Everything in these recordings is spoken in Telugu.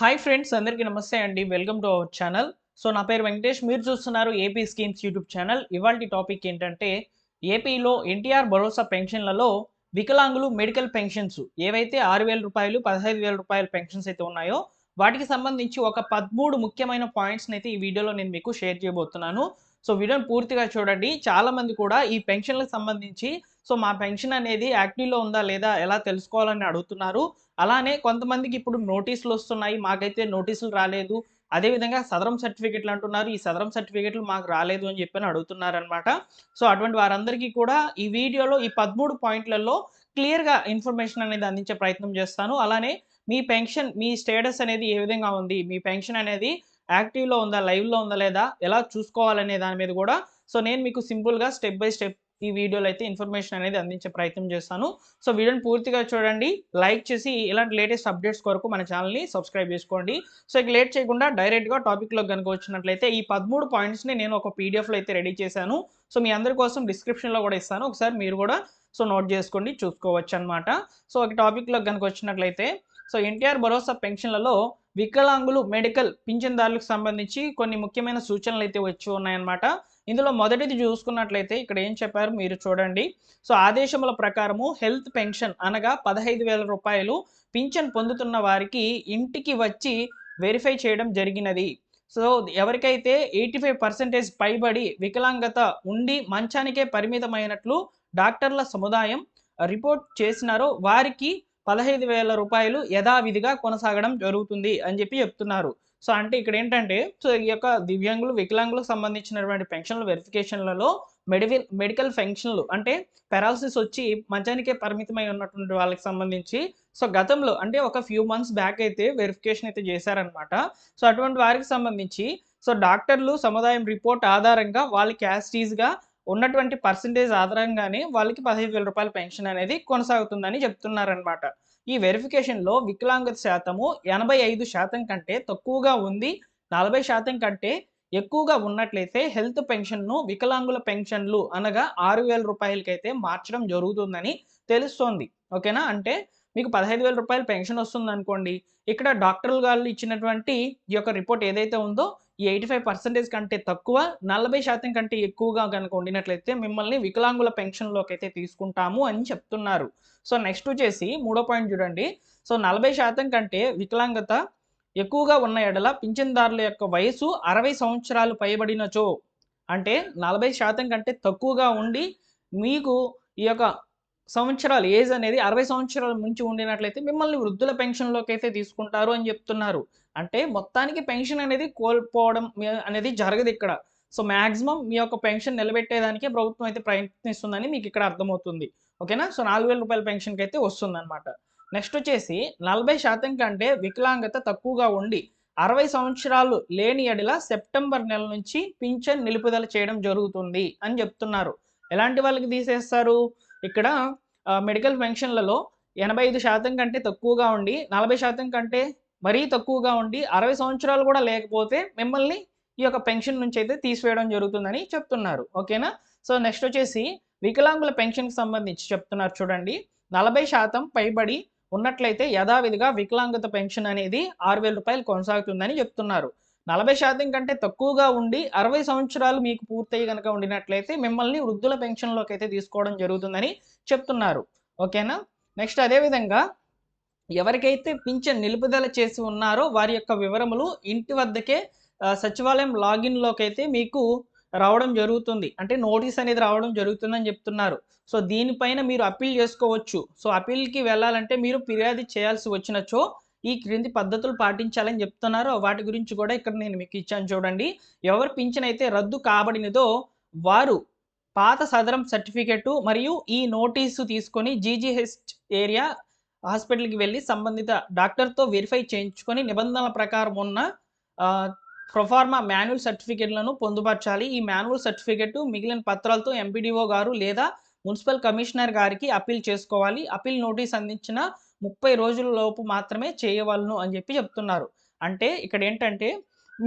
హాయ్ ఫ్రెండ్స్ అందరికీ నమస్తే అండి. Welcome to our channel so నా పేరు వెంకటేష్. మీరు చూస్తున్నారు ఏపీ స్కీమ్స్ యూట్యూబ్ ఛానల్ ఇవాళ టాపిక్ ఏంటంటే ఏపీలో ఎన్టీఆర్ భరోసా పెన్షన్లలో వికలాంగులు మెడికల్ పెన్షన్స్ ఏవైతే ఆరు వేల రూపాయలు పదహైదు వేల రూపాయల పెన్షన్స్ అయితే ఉన్నాయో వాటికి సంబంధించి ఒక పదమూడు ముఖ్యమైన పాయింట్స్ని అయితే ఈ వీడియోలో నేను మీకు షేర్ చేయబోతున్నాను. సో వీడియోని పూర్తిగా చూడండి. చాలామంది కూడా ఈ పెన్షన్లకు సంబంధించి సో మా పెన్షన్ అనేది యాక్టివ్లో ఉందా లేదా ఎలా తెలుసుకోవాలని అడుగుతున్నారు. అలానే కొంతమందికి ఇప్పుడు నోటీసులు వస్తున్నాయి. మాకైతే నోటీసులు రాలేదు. అదేవిధంగా సదరం సర్టిఫికెట్లు అంటున్నారు. ఈ సదరం సర్టిఫికెట్లు మాకు రాలేదు అని చెప్పి అడుగుతున్నారనమాట. సో అటువంటి వారందరికీ కూడా ఈ వీడియోలో ఈ పదమూడు పాయింట్లలో క్లియర్గా ఇన్ఫర్మేషన్ అనేది అందించే ప్రయత్నం చేస్తాను. అలానే మీ పెన్షన్ మీ స్టేటస్ అనేది ఏ విధంగా ఉంది? మీ పెన్షన్ అనేది యాక్టివ్లో ఉందా లైవ్లో ఉందా లేదా ఎలా చూసుకోవాలనే దాని మీద కూడా. సో నేను మీకు సింపుల్గా స్టెప్ బై స్టెప్ ఈ వీడియోలో అయితే ఇన్ఫర్మేషన్ అనేది అందించే ప్రయత్నం చేస్తాను. సో వీడియోని పూర్తిగా చూడండి. లైక్ చేసి ఇలాంటి లేటెస్ట్ అప్డేట్స్ కొరకు మన ఛానల్ని సబ్స్క్రైబ్ చేసుకోండి. సో ఇక లేట్ చేయకుండా డైరెక్ట్గా టాపిక్లో కనుక వచ్చినట్లయితే ఈ పదమూడు పాయింట్స్ని నేను ఒక పీడిఎఫ్లో అయితే రెడీ చేశాను. సో మీ అందరి కోసం డిస్క్రిప్షన్లో కూడా ఇస్తాను. ఒకసారి మీరు కూడా సో నోట్ చేసుకోండి చూసుకోవచ్చు అనమాట సో ఒక టాపిక్లో కనుక వచ్చినట్లయితే సో ఎన్టీఆర్ భరోసా పెన్షన్లలో వికలాంగులు మెడికల్ పింఛన్దారులకు సంబంధించి కొన్ని ముఖ్యమైన సూచనలు అయితే వచ్చి ఉన్నాయన్నమాట. ఇందులో మొదటిది చూసుకున్నట్లయితే ఇక్కడ ఏం చెప్పారు మీరు చూడండి. సో ఆదేశముల ప్రకారము హెల్త్ పెన్షన్ అనగా పదహైదు వేల రూపాయలు పింఛన్ పొందుతున్న వారికి ఇంటికి వచ్చి వెరిఫై చేయడం జరిగినది. సో ఎవరికైతే ఎయిటీ ఫైవ్ పర్సెంటేజ్ పైబడి వికలాంగత ఉండి మంచానికే పరిమితమైనట్లు డాక్టర్ల సముదాయం రిపోర్ట్ చేసినారో వారికి పదహైదు వేల రూపాయలు యథావిధిగా కొనసాగడం జరుగుతుంది అని చెప్పి చెప్తున్నారు. సో అంటే ఇక్కడ ఏంటంటే సో ఈ యొక్క దివ్యాంగులు వికలాంగులకు సంబంధించినటువంటి పెన్షన్ల వెరిఫికేషన్లలో మెడివిల్ మెడికల్ పెన్షన్లు అంటే పెరాలసిస్ వచ్చి మంచానికే పరిమితమై ఉన్నటువంటి వాళ్ళకి సంబంధించి సో గతంలో అంటే ఒక ఫ్యూ మంత్స్ బ్యాక్ అయితే వెరిఫికేషన్ అయితే చేశారనమాట సో అటువంటి వారికి సంబంధించి సో డాక్టర్లు సముదాయం రిపోర్ట్ ఆధారంగా వాళ్ళకి యాస్టీస్గా ఉన్నటువంటి పర్సంటేజ్ ఆధారంగానే వాళ్ళకి పదహైదు వేల రూపాయల పెన్షన్ అనేది కొనసాగుతుందని చెప్తున్నారనమాట ఈ వెరిఫికేషన్లో వికలాంగత శాతము ఎనభై ఐదు శాతం కంటే తక్కువగా ఉంది. నలభై శాతం కంటే ఎక్కువగా ఉన్నట్లయితే హెల్త్ పెన్షన్ను వికలాంగుల పెన్షన్లు అనగా ఆరు వేల రూపాయలకైతే మార్చడం జరుగుతుందని తెలుస్తోంది. ఓకేనా? అంటే మీకు పదహైదు వేల రూపాయల పెన్షన్ వస్తుంది అనుకోండి ఇక్కడ డాక్టర్లు గారు ఇచ్చినటువంటి ఈ యొక్క రిపోర్ట్ ఏదైతే ఉందో ఈ ఎయిటీ ఫైవ్ పర్సెంటేజ్ కంటే తక్కువ నలభై శాతం కంటే ఎక్కువగా కనుక ఉండినట్లయితే మిమ్మల్ని వికలాంగుల పెన్షన్లోకి అయితే తీసుకుంటాము అని చెప్తున్నారు. సో నెక్స్ట్ వచ్చేసి మూడో పాయింట్ చూడండి. సో నలభై శాతం కంటే వికలాంగత ఎక్కువగా ఉన్న ఎడల పింఛన్దారుల యొక్క వయసు అరవై సంవత్సరాలు పైబడినచో అంటే నలభై శాతం కంటే తక్కువగా ఉండి మీకు ఈ యొక్క సంవత్సరాలు ఏజ్ అనేది అరవై సంవత్సరాల నుంచి ఉండినట్లయితే మిమ్మల్ని వృద్ధుల పెన్షన్లోకి అయితే తీసుకుంటారు అని చెప్తున్నారు. అంటే మొత్తానికి పెన్షన్ అనేది కోల్పోవడం అనేది జరగదు ఇక్కడ. సో మ్యాక్సిమం మీ యొక్క పెన్షన్ నిలబెట్టేదానికి ప్రభుత్వం అయితే ప్రయత్నిస్తుందని మీకు ఇక్కడ అర్థమవుతుంది. ఓకేనా? సో నాలుగు వేల రూపాయల పెన్షన్కి అయితే వస్తుందన్నమాట. నెక్స్ట్ వచ్చేసి నలభై శాతం కంటే వికలాంగత తక్కువగా ఉండి అరవై సంవత్సరాలు లేని ఎడల సెప్టెంబర్ నెల నుంచి పింఛన్ నిలుపుదల చేయడం జరుగుతుంది అని చెప్తున్నారు. ఎలాంటి వాళ్ళకి తీసేస్తారు? ఇక్కడ మెడికల్ పెన్షన్లలో ఎనభై ఐదు శాతం కంటే తక్కువగా ఉండి నలభై శాతం కంటే మరీ తక్కువగా ఉండి అరవై సంవత్సరాలు కూడా లేకపోతే మిమ్మల్ని ఈ యొక్క పెన్షన్ నుంచి అయితే తీసివేయడం జరుగుతుందని చెప్తున్నారు. ఓకేనా? సో నెక్స్ట్ వచ్చేసి వికలాంగుల పెన్షన్కి సంబంధించి చెప్తున్నారు చూడండి. నలభై శాతం పైబడి ఉన్నట్లయితే యథావిధిగా వికలాంగత పెన్షన్ అనేది ఆరు వేల రూపాయలు కొనసాగుతుందని చెప్తున్నారు. నలభై శాతం కంటే తక్కువగా ఉండి అరవై సంవత్సరాలు మీకు పూర్తయి కనుక ఉండినట్లయితే మిమ్మల్ని వృద్ధుల పెన్షన్లోకి అయితే తీసుకోవడం జరుగుతుందని చెప్తున్నారు. ఓకేనా? నెక్స్ట్ అదేవిధంగా ఎవరికైతే పింఛన్ నిలుపుదల చేసి ఉన్నారో వారి యొక్క వివరములు ఇంటి వద్దకే సచివాలయం లాగిన్లోకి అయితే మీకు రావడం జరుగుతుంది. అంటే నోటీస్ అనేది రావడం జరుగుతుందని చెప్తున్నారు. సో దీనిపైన మీరు అప్పీల్ చేసుకోవచ్చు. సో అప్పీల్కి వెళ్ళాలంటే మీరు ఫిర్యాదు చేయాల్సి వచ్చినచో ఈ క్రింది పద్ధతులు పాటించాలని చెప్తున్నారో వాటి గురించి కూడా ఇక్కడ నేను మీకు ఇచ్చాను చూడండి. ఎవరు పింఛన్ అయితే రద్దు కాబడినదో వారు పాత సదరం సర్టిఫికెట్ మరియు ఈ నోటీసు తీసుకొని జీజీహెచ్ ఏరియా హాస్పిటల్కి వెళ్ళి సంబంధిత డాక్టర్తో వెరిఫై చేయించుకొని నిబంధనల ప్రకారం ఉన్న ప్రొఫార్మా మాన్యువల్ సర్టిఫికెట్లను పొందుపరచాలి. ఈ మాన్యువల్ సర్టిఫికెట్ మిగిలిన పత్రాలతో ఎంపీడీఓ గారు లేదా మున్సిపల్ కమిషనర్ గారికి అప్పీల్ చేసుకోవాలి. అప్పీల్ నోటీస్ అందించిన ముప్పై రోజుల లోపు మాత్రమే చేయవలను అని చెప్పి చెప్తున్నారు. అంటే ఇక్కడ ఏంటంటే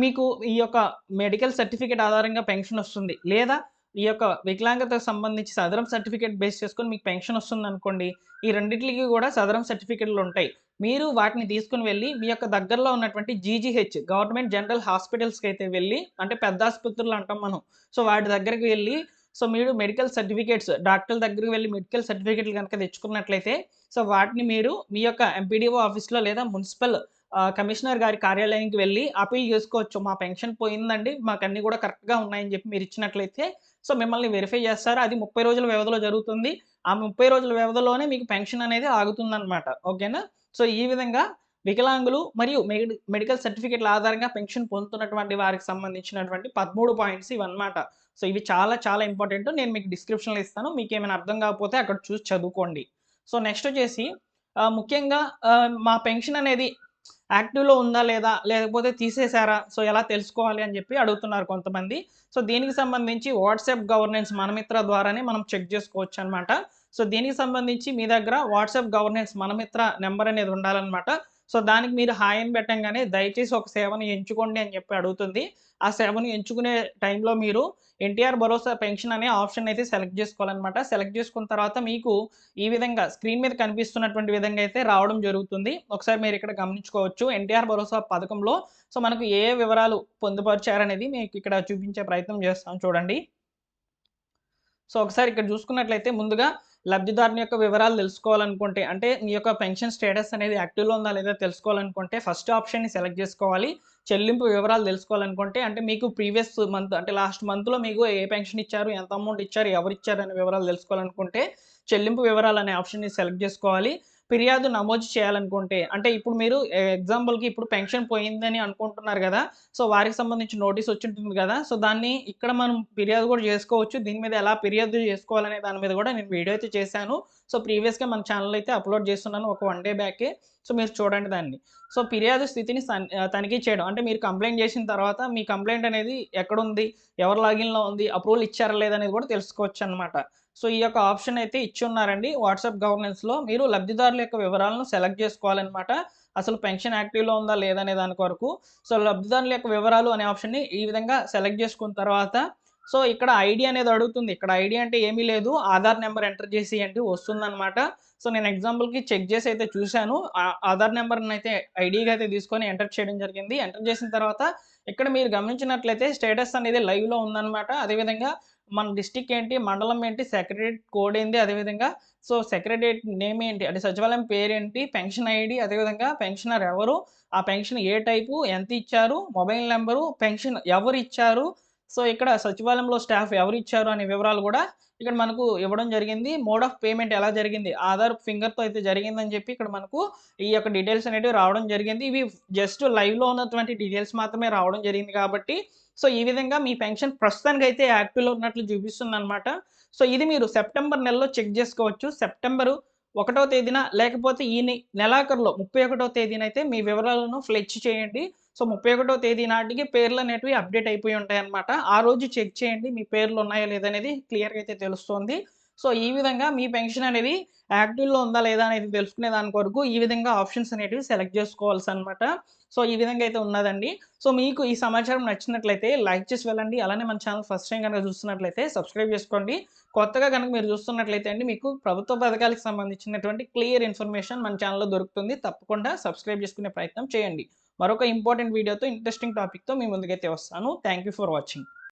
మీకు ఈ యొక్క మెడికల్ సర్టిఫికేట్ ఆధారంగా పెన్షన్ వస్తుంది. లేదా ఈ యొక్క వికలాంగతకు సంబంధించి సదరం సర్టిఫికేట్ బేస్ చేసుకొని మీకు పెన్షన్ వస్తుంది అనుకోండి. ఈ రెండింటికి కూడా సదరం సర్టిఫికేట్లు ఉంటాయి. మీరు వాటిని తీసుకుని వెళ్ళి మీ యొక్క దగ్గరలో ఉన్నటువంటి జీజీహెచ్ గవర్నమెంట్ జనరల్ హాస్పిటల్స్కి అయితే వెళ్ళి అంటే పెద్ద ఆసుపత్రులు అంటాం మనం. సో వాటి దగ్గరికి వెళ్ళి సో మీరు మెడికల్ సర్టిఫికేట్స్ డాక్టర్ల దగ్గరికి వెళ్ళి మెడికల్ సర్టిఫికేట్లు కనుక తెచ్చుకున్నట్లయితే సో వాటిని మీరు మీ యొక్క ఎంపీడీఓ ఆఫీస్లో లేదా మున్సిపల్ కమిషనర్ గారి కార్యాలయానికి వెళ్ళి అపీల్ చేసుకోవచ్చు. మా పెన్షన్ పోయిందండి మాకు అన్నీ కూడా కరెక్ట్గా ఉన్నాయని చెప్పి మీరు ఇచ్చినట్లయితే సో మిమ్మల్ని వెరిఫై చేస్తారు. అది ముప్పై రోజుల వ్యవధిలో జరుగుతుంది. ఆ ముప్పై రోజుల వ్యవధిలోనే మీకు పెన్షన్ అనేది ఆగుతుందన్నమాట. ఓకేనా? సో ఈ విధంగా వికలాంగులు మరియు మెడి మెడికల్ సర్టిఫికేట్ల ఆధారంగా పెన్షన్ పొందుతున్నటువంటి వారికి సంబంధించినటువంటి పదమూడు పాయింట్స్ ఇవన్నమాట. సో ఇవి చాలా చాలా ఇంపార్టెంట్. నేను మీకు డిస్క్రిప్షన్లో ఇస్తాను. మీకు ఏమైనా అర్థం కాకపోతే అక్కడ చూసి చదువుకోండి. సో నెక్స్ట్ వచ్చేసి ముఖ్యంగా మా పెన్షన్ అనేది యాక్టివ్లో ఉందా లేదా లేకపోతే తీసేశారా? సో ఎలా తెలుసుకోవాలి అని చెప్పి అడుగుతున్నారు కొంతమంది. సో దీనికి సంబంధించి వాట్సాప్ గవర్నెన్స్ మనమిత్ర ద్వారానే మనం చెక్ చేసుకోవచ్చు అనమాట సో దీనికి సంబంధించి మీ దగ్గర వాట్సాప్ గవర్నెన్స్ మనమిత్ర నెంబర్ అనేది ఉండాలన్నమాట. సో దానికి మీరు హాయ్ అని పెట్టంగానే దయచేసి ఒక సేవను ఎంచుకోండి అని చెప్పి అడుగుతుంది. ఆ సేవను ఎంచుకునే టైంలో మీరు ఎన్టీఆర్ భరోసా పెన్షన్ అనే ఆప్షన్ అయితే సెలెక్ట్ చేసుకోవాలన్నమాట. సెలెక్ట్ చేసుకున్న తర్వాత మీకు ఈ విధంగా స్క్రీన్ మీద కనిపిస్తున్నటువంటి విధంగా అయితే రావడం జరుగుతుంది. ఒకసారి మీరు ఇక్కడ గమనించుకోవచ్చు. ఎన్టీఆర్ భరోసా పథకంలో సో మనకు ఏ ఏ వివరాలు పొందుపరిచారనేది మీకు ఇక్కడ చూపించే ప్రయత్నం చేస్తాం చూడండి. సో ఒకసారి ఇక్కడ చూసుకున్నట్లయితే ముందుగా లబ్ధిదారుని యొక్క వివరాలు తెలుసుకోవాలనుకుంటే అంటే మీ యొక్క పెన్షన్ స్టేటస్ అనేది యాక్టివ్లో ఉందా లేదా తెలుసుకోవాలనుకుంటే ఫస్ట్ ఆప్షన్ని సెలెక్ట్ చేసుకోవాలి. చెల్లింపు వివరాలు తెలుసుకోవాలనుకుంటే అంటే మీకు ప్రీవియస్ మంత్ అంటే లాస్ట్ మంత్లో మీకు ఏ పెన్షన్ ఇచ్చారు ఎంత అమౌంట్ ఇచ్చారు ఎవరు ఇచ్చారు అనే వివరాలు తెలుసుకోవాలనుకుంటే చెల్లింపు వివరాలు అనే ఆప్షన్ని సెలెక్ట్ చేసుకోవాలి. ఫిర్యాదు నమోదు చేయాలనుకుంటే అంటే ఇప్పుడు మీరు ఎగ్జాంపుల్కి ఇప్పుడు పెన్షన్ పోయిందని అనుకుంటున్నారు కదా సో వారికి సంబంధించి నోటీస్ వచ్చి ఉంటుంది కదా సో దాన్ని ఇక్కడ మనం ఫిర్యాదు కూడా చేసుకోవచ్చు. దీని మీద ఎలా ఫిర్యాదు చేసుకోవాలనే దాని మీద కూడా నేను వీడియో అయితే చేశాను. సో ప్రీవియస్గా మన ఛానల్ అయితే అప్లోడ్ చేస్తున్నాను ఒక వన్ డే బ్యాకే సో మీరు చూడండి దాన్ని. సో ఫిర్యాదు స్థితిని తనిఖీ చేయడం. అంటే మీరు కంప్లైంట్ చేసిన తర్వాత మీ కంప్లైంట్ అనేది ఎక్కడుంది? ఎవరు లాగిన్లో ఉంది? అప్రూవల్ ఇచ్చారా లేదనేది కూడా తెలుసుకోవచ్చు అనమాట సో ఈ యొక్క ఆప్షన్ అయితే ఇచ్చి ఉన్నారండి. వాట్సాప్ గవర్నెన్స్లో మీరు లబ్ధిదారుల యొక్క వివరాలను సెలెక్ట్ చేసుకోవాలన్నమాట. అసలు పెన్షన్ యాక్టివ్లో ఉందా లేదనే దాని కొరకు. సో లబ్ధిదారుల యొక్క వివరాలు అనే ఆప్షన్ని ఈ విధంగా సెలెక్ట్ చేసుకున్న తర్వాత సో ఇక్కడ ఐడి అనేది అడుగుతుంది. ఇక్కడ ఐడి అంటే ఏమీ లేదు. ఆధార్ నెంబర్ ఎంటర్ చేసి అంటే వస్తుందన్నమాట. సో నేను ఎగ్జాంపుల్కి చెక్ చేసి అయితే చూశాను. ఆ- ఆధార్ నెంబర్ని అయితే ఐడిగా అయితే తీసుకొని ఎంటర్ చేయడం జరిగింది. ఎంటర్ చేసిన తర్వాత ఇక్కడ మీరు గమనించినట్లయితే స్టేటస్ అనేది లైవ్లో ఉందన్నమాట. అదేవిధంగా మన డిస్టిక్ ఏంటి మండలం ఏంటి సెక్రటరేట్ కోడ్ ఏంటి అదేవిధంగా సో సెక్రటరేట్ నేమ్ ఏంటి అంటే సచివాలయం పేరేంటి పెన్షన్ ఐడి అదేవిధంగా పెన్షనర్ ఎవరు ఆ పెన్షన్ ఏ టైపు ఎంత ఇచ్చారు మొబైల్ నెంబరు పెన్షన్ ఎవరు ఇచ్చారు సో ఇక్కడ సచివాలయంలో స్టాఫ్ ఎవరు ఇచ్చారు అనే వివరాలు కూడా ఇక్కడ మనకు ఇవ్వడం జరిగింది. మోడ్ ఆఫ్ పేమెంట్ ఎలా జరిగింది? ఆధార్ ఫింగర్తో అయితే జరిగిందని చెప్పి ఇక్కడ మనకు ఈ యొక్క డీటెయిల్స్ అనేవి రావడం జరిగింది. ఇవి జస్ట్ లైవ్లో ఉన్నటువంటి డీటెయిల్స్ మాత్రమే రావడం జరిగింది కాబట్టి సో ఈ విధంగా మీ పెన్షన్ ప్రస్తుతానికి అయితే యాక్టివ్లో ఉన్నట్లు చూపిస్తుంది అనమాట సో ఇది మీరు సెప్టెంబర్ నెలలో చెక్ చేసుకోవచ్చు. సెప్టెంబరు ఒకటో తేదీన లేకపోతే ఈ నెలాఖరులో ముప్పై ఒకటో తేదీన అయితే మీ వివరాలను ఫ్లెచ్ చేయండి. సో ముప్పై ఒకటో తేదీ నాటికి పేర్లు అనేటివి అప్డేట్ అయిపోయి ఉంటాయి అనమాట ఆ రోజు చెక్ చేయండి మీ పేర్లు ఉన్నాయా లేదనేది క్లియర్గా అయితే తెలుస్తుంది. సో ఈ విధంగా మీ పెన్షన్ అనేది యాక్టివ్లో ఉందా లేదా అనేది తెలుసుకునే దాని కొరకు ఈ విధంగా ఆప్షన్స్ అనేటివి సెలెక్ట్ చేసుకోవాల్సి అనమాట సో ఈ విధంగా అయితే ఉన్నదండి. సో మీకు ఈ సమాచారం నచ్చినట్లయితే లైక్ చేసి వెళ్ళండి. అలానే మన ఛానల్ ఫస్ట్ టైం కనుక చూస్తున్నట్లయితే సబ్స్క్రైబ్ చేసుకోండి. కొత్తగా కనుక మీరు చూస్తున్నట్లయితే అండి మీకు ప్రభుత్వ పథకాలకు సంబంధించినటువంటి క్లియర్ ఇన్ఫర్మేషన్ మన ఛానల్లో దొరుకుతుంది. తప్పకుండా సబ్స్క్రైబ్ చేసుకునే ప్రయత్నం చేయండి. మరొక ఇంపార్టెంట్ వీడియోతో ఇంట్రెస్టింగ్ టాపిక్తో మీ ముందుకైతే వస్తాను. Thank you for watching